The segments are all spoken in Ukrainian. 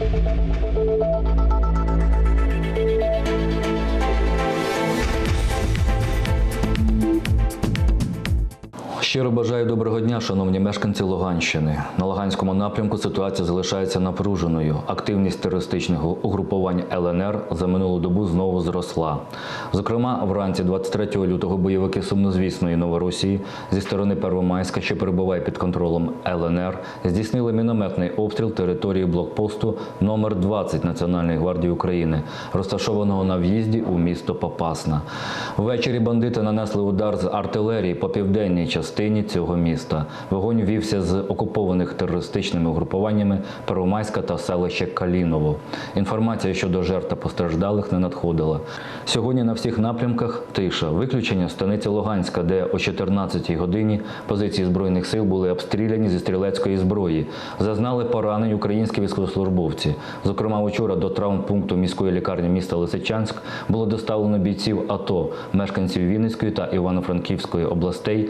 Thank you. Щиро бажаю доброго дня, шановні мешканці Луганщини. На Луганському напрямку ситуація залишається напруженою. Активність терористичних угрупувань ЛНР за минулу добу знову зросла. Зокрема, вранці 23 лютого бойовики сумнозвісної Новоросії зі сторони Первомайська, що перебуває під контролем ЛНР, здійснили мінометний обстріл території блокпосту номер 20 Національної гвардії України, розташованого на в'їзді у місто Попасна. Ввечері бандити нанесли удар з артилерії по південній частині цього міста. Вогонь вівся з окупованих терористичними угрупуваннями Первомайська та селище Каліново. Інформація щодо жертв та постраждалих не надходила. Сьогодні на всіх напрямках тиша. Виключення станиці Луганська, де о 14-й годині позиції збройних сил були обстріляні зі стрілецької зброї. Зазнали поранень українські військовослужбовці. Зокрема, вчора до травмпункту міської лікарні міста Лисичанськ було доставлено бійців АТО, мешканців Вінницької та Івано-Франківської областей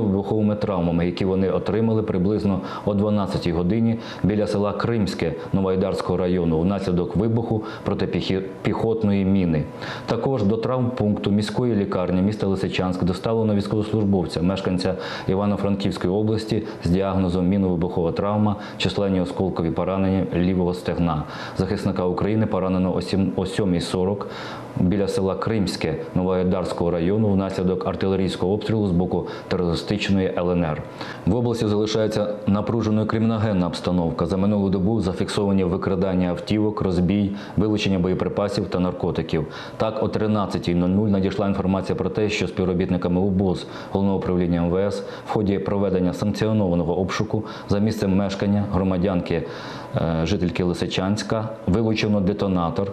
з мінно-вибуховими травмами, які вони отримали приблизно о 12-й годині біля села Кримське Новоайдарського району внаслідок вибуху протипіхотної міни. Також до травмпункту міської лікарні міста Лисичанськ доставлено військовослужбовця, мешканця Івано-Франківської області з діагнозом мінно-вибухова травма, численні осколкові поранення лівого стегна. Захисника України поранено о 7.40 біля села Кримське Новоайдарського району внаслідок артилерійського обстрілу з боку терористичної ЛНР. В області залишається напруженою криміногенна обстановка. За минулу добу зафіксовані викрадання автівок, розбій, вилучення боєприпасів та наркотиків. Так, о 13.00 надійшла інформація про те, що співробітниками УБОЗ головного управління МВС в ході проведення санкціонованого обшуку за місцем мешкання громадянки е, жительки Лисичанська вилучено детонатор.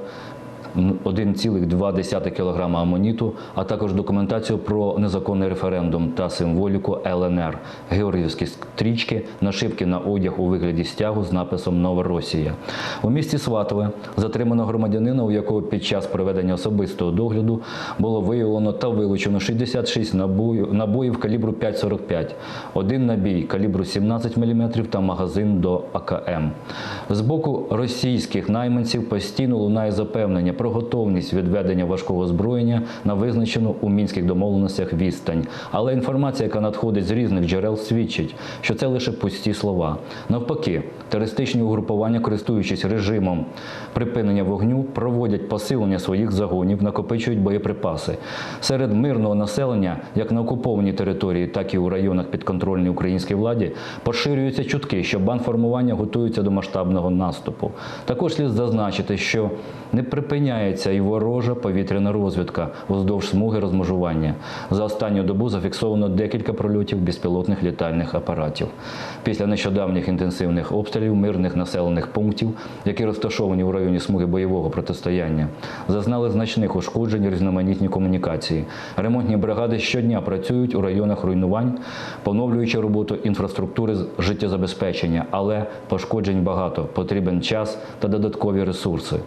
1,2 кг амоніту, а також документацію про незаконний референдум та символіку ЛНР, георгіївські стрічки, нашивки на одяг у вигляді стягу з написом Новоросія. У місті Сватове затримано громадянина, у якого під час проведення особистого догляду було виявлено та вилучено 66 набоїв, набоїв калібру 5,45, один набій калібру 17 мм та магазин до АКМ. З боку російських найманців постійно лунає запевнення про готовність відведення важкого озброєння на визначену у мінських домовленостях відстань. Але інформація, яка надходить з різних джерел, свідчить, що це лише пусті слова. Навпаки, терористичні угрупування, користуючись режимом припинення вогню, проводять посилення своїх загонів, накопичують боєприпаси. Серед мирного населення, як на окупованій території, так і у районах підконтрольній українській владі, поширюються чутки, що бандформування готуються до масштабного наступу. Також слід зазначити, що не припиняється і ворожа повітряна розвідка уздовж смуги розмежування. За останню добу зафіксовано декілька прольотів безпілотних літальних апаратів. Після нещодавніх інтенсивних обстрілів мирних населених пунктів, які розташовані у районі смуги бойового протистояння, зазнали значних ушкоджень різноманітні комунікації. Ремонтні бригади щодня працюють у районах руйнувань, поновлюючи роботу інфраструктури з життєзабезпечення, але пошкоджень багато, потрібен час та додаткові ресурси.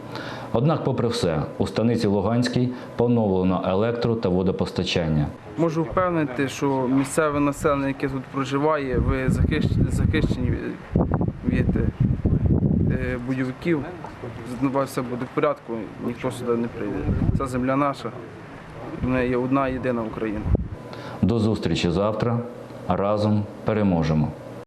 Однак, попри все, у станиці Луганській поновлено електро та водопостачання. Можу впевнити, що місцеве населення, яке тут проживає, ви захищені від бойовиків. Все буде в порядку, ніхто сюди не прийде. Це земля наша, в неї є одна єдина Україна. До зустрічі завтра. Разом переможемо.